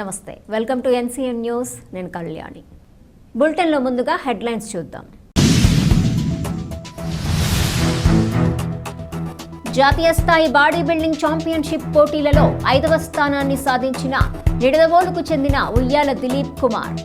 నమస్తే welcome to NCN news నేను కళ్యాణి. బులెటిన్లో ముందుగా హెడ్లైన్స్ చూద్దాం. జాతీయ స్థాయి బాడీ బిల్డింగ్ ఛాంపియన్షిప్ పోటీలలో ఐదవ స్థానాన్ని సాధించిన నిడదవోలుకు చెందిన ఉయ్యాల దిలీప్ కుమార్.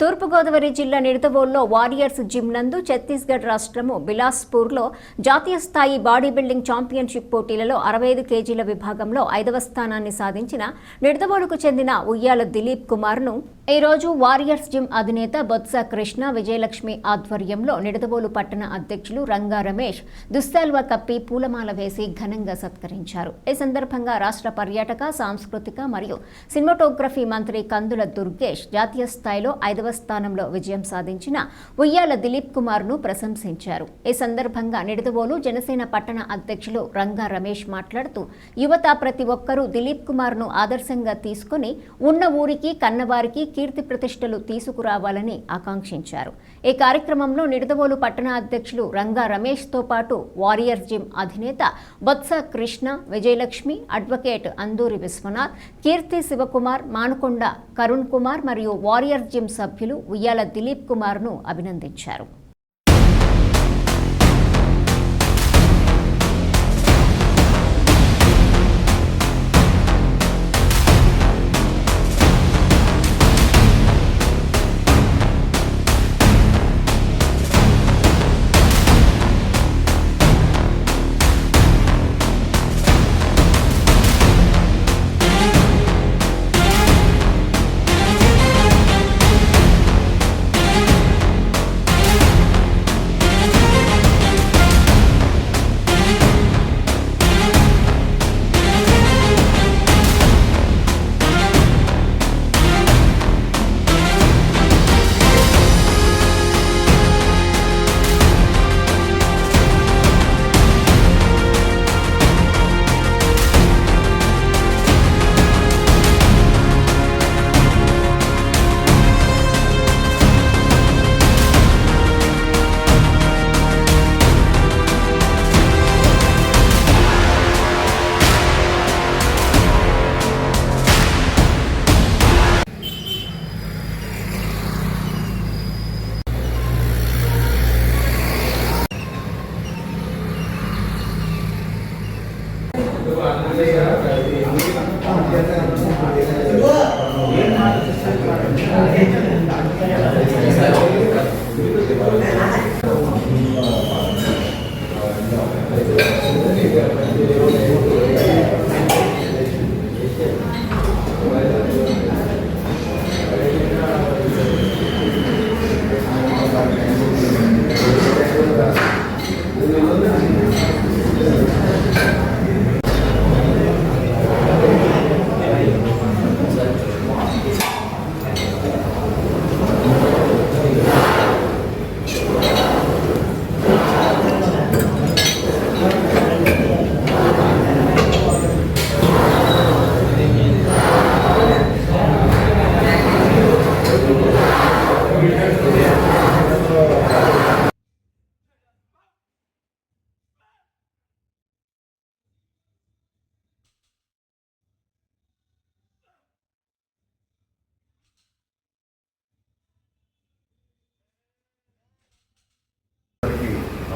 తూర్పుగోదావరి జిల్లా నిడదవోల్లో వారియర్స్ జిమ్ నందు ఛత్తీస్గఢ్ రాష్ట్రము బిలాస్పూర్లో జాతీయ స్థాయి బాడీ బిల్డింగ్ ఛాంపియన్షిప్ పోటీలలో అరవై ఐదు కేజీల విభాగంలో ఐదవ స్థానాన్ని సాధించిన నిడదవోలుకు చెందిన ఉయ్యాల దిలీప్ కుమార్ను ఈ రోజు వారియర్స్ జిమ్ అధినేత బొత్స కృష్ణ విజయలక్ష్మి ఆధ్వర్యంలో నిడదవోలు పట్టణ అధ్యక్షులు రంగా రమేష్ దుస్తాల్వా కప్పి పూలమాల వేసి ఘనంగా సత్కరించారు. ఈ సందర్భంగా రాష్ట్ర పర్యాటక సాంస్కృతిక మరియు సినిమాటోగ్రఫీ మంత్రి కందుల దుర్గేష్ జాతీయ స్థాయిలో ఐదవ స్థానంలో విజయం సాధించిన ఉయ్యాల దిలీప్ కుమార్ను ప్రశంసించారు. ఈ సందర్భంగా నిడదవోలు జనసేన పట్టణ అధ్యక్షులు రంగా రమేష్ మాట్లాడుతూ యువత ప్రతి ఒక్కరూ దిలీప్ కుమార్ను ఆదర్శంగా తీసుకుని ఉన్న ఊరికి కన్నవారికి కీర్తి ప్రతిష్టలు తీసుకురావాలని ఆకాంక్షించారు. ఈ కార్యక్రమంలో నిడదవోలు పట్టణ అధ్యక్షులు రంగా రమేష్తో పాటు వారియర్స్ జిమ్ అధినేత బొత్స కృష్ణ విజయలక్ష్మి అడ్వకేట్ అందూరి విశ్వనాథ్ కీర్తి శివకుమార్ మానుకొండ కరుణ్ కుమార్ మరియు వారియర్ జిమ్ సభ్యులు ఉయ్యాల దిలీప్ కుమార్ను అభినందించారు.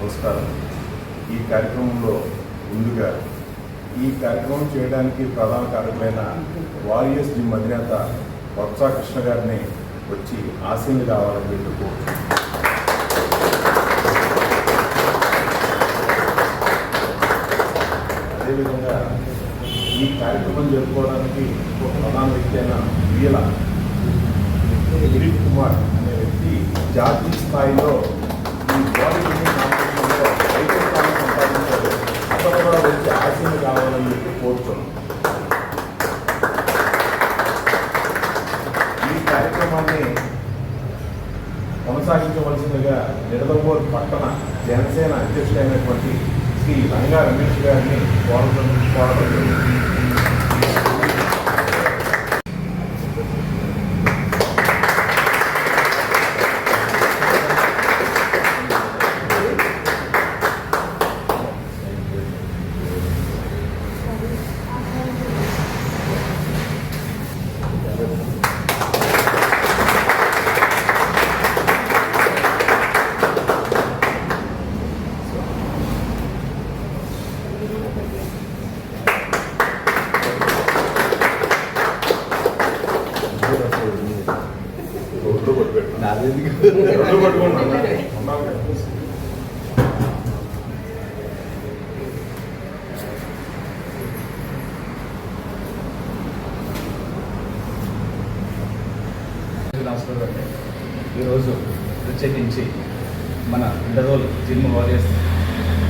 నమస్కారం ఈ కార్యక్రమంలో ముందుగా ఈ కార్యక్రమం చేయడానికి ప్రధాన కారకులైన వారియస్ జిమ్ అధినేత వత్సా కృష్ణ గారిని వచ్చి ఆశీనులు కావాలని చెప్పి కోరుతున్నాను. అదేవిధంగా ఈ కార్యక్రమం జరుపుకోవడానికి ఒక ప్రధాన వ్యక్తి అయిన వీల దిలీప్ కుమార్ అనే వ్యక్తి జాతీయ స్థాయిలో ఈ బాడీ బిల్డింగ్ కాంపిటీషన్లో ఐదో స్థానం సంపాదించారు అతను కూడా కావాలని చెప్పి కోరుతున్నాం ఈ కార్యక్రమాన్ని కొనసాగించవలసిందిగా నిడదవోర్ పట్టణ జనసేన అధ్యక్షుడైనటువంటి శ్రీ రంగా రమేష్ గారిని కోరడం కోరడం జరిగింది. రెండు ఈరోజు ప్రత్యేకించి మన ఇండరోల్ జిమ్ వారియర్స్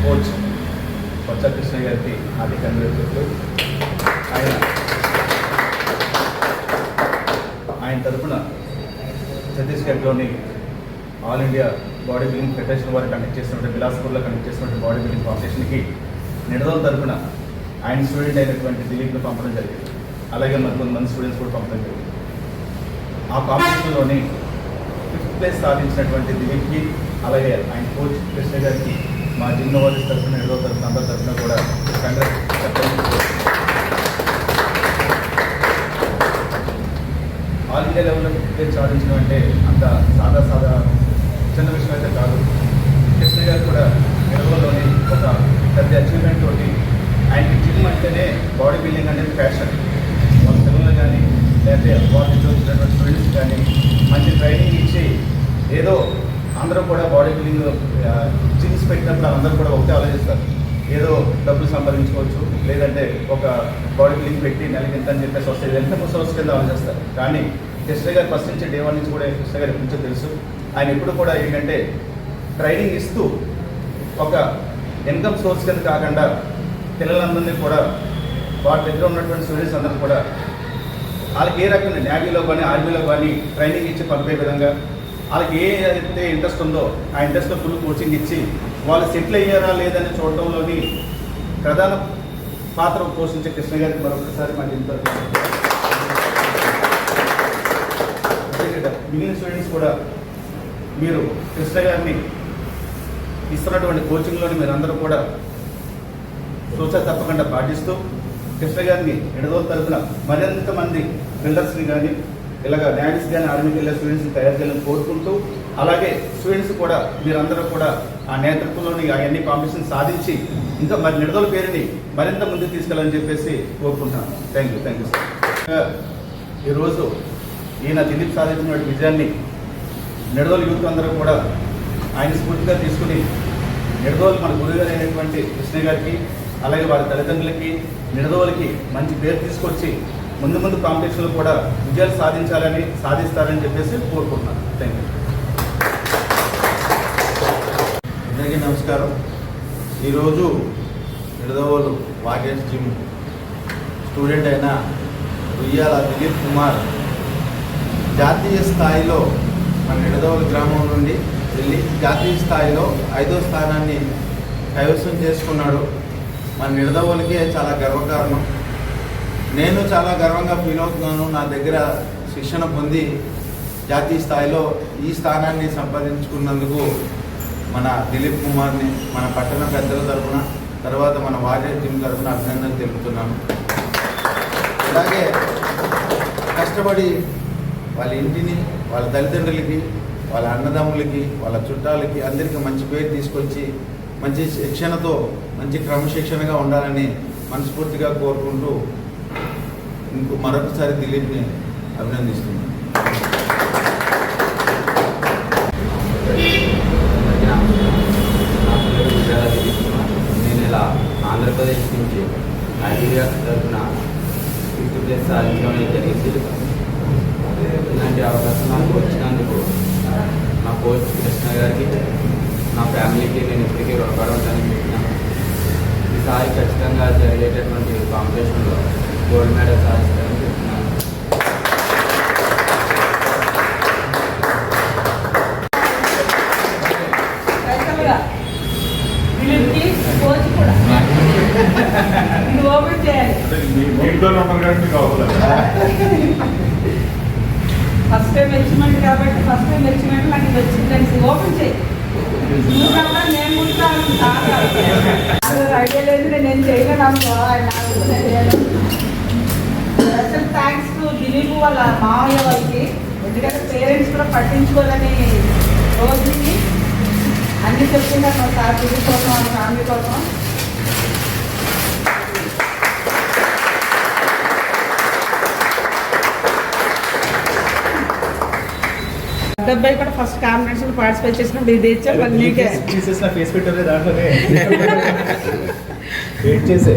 కోచ్ కొత్త కృష్ణ గారికి హార్దిక కంగ్రాచులేట్లు ఆయన ఆయన తరఫున ఛత్తీస్గఢ్లోని all India body building federation వారు కండక్ట్ చేస్తున్నటువంటి బిలాస్పూర్లో కండక్ట్ చేస్తున్నటువంటి బాడీ బిల్డింగ్ కాంపిటీషన్కి నిడదల తరఫున ఆయన స్టూడెంట్ అయినటువంటి దిలీప్ను పంపడం జరిగింది. అలాగే మరి కొంతమంది స్టూడెంట్స్ కూడా పంపడం జరిగింది. ఆ కాంపిటీషన్లోని ఫిఫ్త్ ప్లేస్ సాధించినటువంటి దిలీప్కి అలాగే ఆయన కోచ్ కృష్ణ గారికి మా జిమ్ వారీస్ తరఫున ఏదో తరఫున అందరి తరఫున కూడా కంగ్రాట్ చెప్పడం ఆల్ ఇండియా లెవెల్లో క్రికెట్ సాధించడం అంటే అంత సాదా సాదా చిన్న విషయం అయితే కాదు. కృష్ణ గారు కూడా నిలవలోని ఒక పెద్ద అచీవ్మెంట్ తోటి ఆయనకి జిమ్ అంటేనే బాడీ బిల్డింగ్ అనేది ఫ్యాషన్ వాళ్ళ పిల్లలు కానీ లేకపోతే వాళ్ళ వచ్చినటువంటి స్టూడెంట్స్ కానీ మంచి ట్రైనింగ్ ఇచ్చి ఏదో అందరూ కూడా బాడీ బిల్డింగ్ జిమ్స్ పెట్టినప్పుడు అందరూ కూడా ఒకటే ఆలోచిస్తారు. ఏదో డబ్బులు సంపాదించుకోవచ్చు లేదంటే ఒక బాడీ బిల్డింగ్ పెట్టి నెలకి ఎంత అని చెప్పేసి వస్తే ఎంత సోర్స్ కింద ఆలోచిస్తారు కానీ కృష్ణ గారు ఫస్ట్ నుంచి డే వన్ నుంచి కూడా కృష్ణ గారి గురించి తెలుసు. ఆయన ఎప్పుడు కూడా ఏంటంటే ట్రైనింగ్ ఇస్తూ ఒక ఇన్కమ్ సోర్స్ కింద కాకుండా పిల్లలందరినీ కూడా వారి దగ్గర ఉన్నటువంటి స్టూడెంట్స్ అందరూ కూడా వాళ్ళకి ఏ రకమైన నేవీలో కానీ ఆర్మీలో కానీ ట్రైనింగ్ ఇచ్చి పంపే విధంగా వాళ్ళకి ఏ అయితే ఇంట్రెస్ట్ ఉందో ఆ ఇంట్రెస్ట్లో ఫుల్ కోచింగ్ ఇచ్చి వాళ్ళు సెటిల్ అయ్యారా లేదని చూడటంలోని ప్రధాన పాత్ర పోషించే కృష్ణ గారికి మరొకసారి మా ఇంత మిగిలిన స్టూడెంట్స్ కూడా మీరు కృష్ణ గారిని ఇస్తున్నటువంటి కోచింగ్లోని మీరందరూ కూడా సూచన తప్పకుండా పాటిస్తూ కృష్ణ గారిని ఎడదోల తరఫున మరింత మంది బిల్డర్స్ని కానీ ఇలాగ న్యాయస్ కానీ ఆర్మీకి వెళ్ళే స్టూడెంట్స్ని తయారు చేయాలని కోరుకుంటూ అలాగే స్టూడెంట్స్ కూడా మీరందరూ కూడా ఆ నేతృత్వంలోని అవన్నీ కాంపిటీషన్ సాధించి ఇంకా మరి నిడదల పేరుని మరింత ముందుకు తీసుకెళ్ళాలని చెప్పేసి కోరుకుంటున్నాను. Thank you thank you sir ఈరోజు ఈయన దిలీప్ సాధించిన విజయాన్ని నిడదోలు యూత్ అందరూ కూడా ఆయన స్ఫూర్తిగా తీసుకుని నిడదోలు మన గురుగారు అయినటువంటి కృష్ణ గారికి అలాగే వారి తల్లిదండ్రులకి నిడదోలకి మంచి పేరు తీసుకొచ్చి ముందు ముందు కాంపిటీషన్లో కూడా విజయాలు సాధించాలని సాధిస్తారని చెప్పేసి కోరుకుంటున్నాను. థ్యాంక్ యూ అందరికీ నమస్కారం. ఈరోజు నిడదవోలు వాగేష్ జిమ్ స్టూడెంట్ అయిన ఉయ్యాల దిలీప్ కుమార్ జాతీయ స్థాయిలో మన నిడదవోలు గ్రామం నుండి వెళ్ళి జాతీయ స్థాయిలో ఐదో స్థానాన్ని కైవసం చేసుకున్నాడు. మన నిడదవోలకే చాలా గర్వకారణం. నేను చాలా గర్వంగా ఫీల్ అవుతున్నాను. నా దగ్గర శిక్షణ పొంది జాతీయ స్థాయిలో ఈ స్థానాన్ని సంపాదించుకున్నందుకు మన దిలీప్ కుమార్ని మన పట్టణ పెద్దల తరఫున తర్వాత మన వారియర్ టీం తరఫున అభినందనలు తెలుపుతున్నాను. అలాగే కష్టపడి వాళ్ళ ఇంటిని వాళ్ళ తల్లిదండ్రులకి వాళ్ళ అన్నదమ్ములకి వాళ్ళ చుట్టాలకి అందరికీ మంచి పేరు తీసుకొచ్చి మంచి శిక్షణతో మంచి క్రమశిక్షణగా ఉండాలని మనస్ఫూర్తిగా కోరుకుంటూ ఇంకో మరొకసారి దిలీప్ని అభినందిస్తున్నాను అందరికీ నమస్కారం. నా పేరు విజయాల దిలీప్ కుమార్. నేను ఇలా ఆంధ్రప్రదేశ్ నుంచి నైజీరియా తరఫున ఫిఫ్త్ ప్లేస్ సాధించడం జరిగింది ఇలాంటి అవకాశం నాకు వచ్చినందుకు నా కోచ్ కృష్ణ గారికి నా ఫ్యామిలీకి నేను ఇప్పటికీ రుణపడి ఉంటానని చెప్పినాను ఈసారి ఖచ్చితంగా జరిగేటటువంటి కాంపిటీషన్లో గోల్డ్ మెడల్ సాధిస్తానని చెప్తున్నాను కోచ్ కూడా. ఇది ఓపెన్ చేయాలి. ఫస్ట్ టైం మెచ్చుమెంట్ కాబట్టి ఫస్ట్ టైం మెచ్చుమెంట్ నాకు ఇది వచ్చిందని ఓపెన్ చేయి. నేను ఉంటాను ఐడియా లేదు నేను చేయగలను అసలు ఆయన థ్యాంక్స్ టు దిలీప్ వాళ్ళ మామయ్య వాళ్ళకి. ఎందుకంటే పేరెంట్స్ కూడా పట్టించుకోవాలని రోజుకి అన్ని చెప్తున్నారు మా సార్ దిలీప్ కోసం వాళ్ళ ఫ్యామిలీ కోసం. అబ్బాయి కూడా ఫస్ట్ కాంపిటీషన్ పార్టిసిపేట్ చేసినప్పుడు ఇది ఇచ్చా మళ్ళీ నీకే. తీసేసిన ఫేస్ పెట్టారే దాంట్లోనే. వెయిట్ చేసే.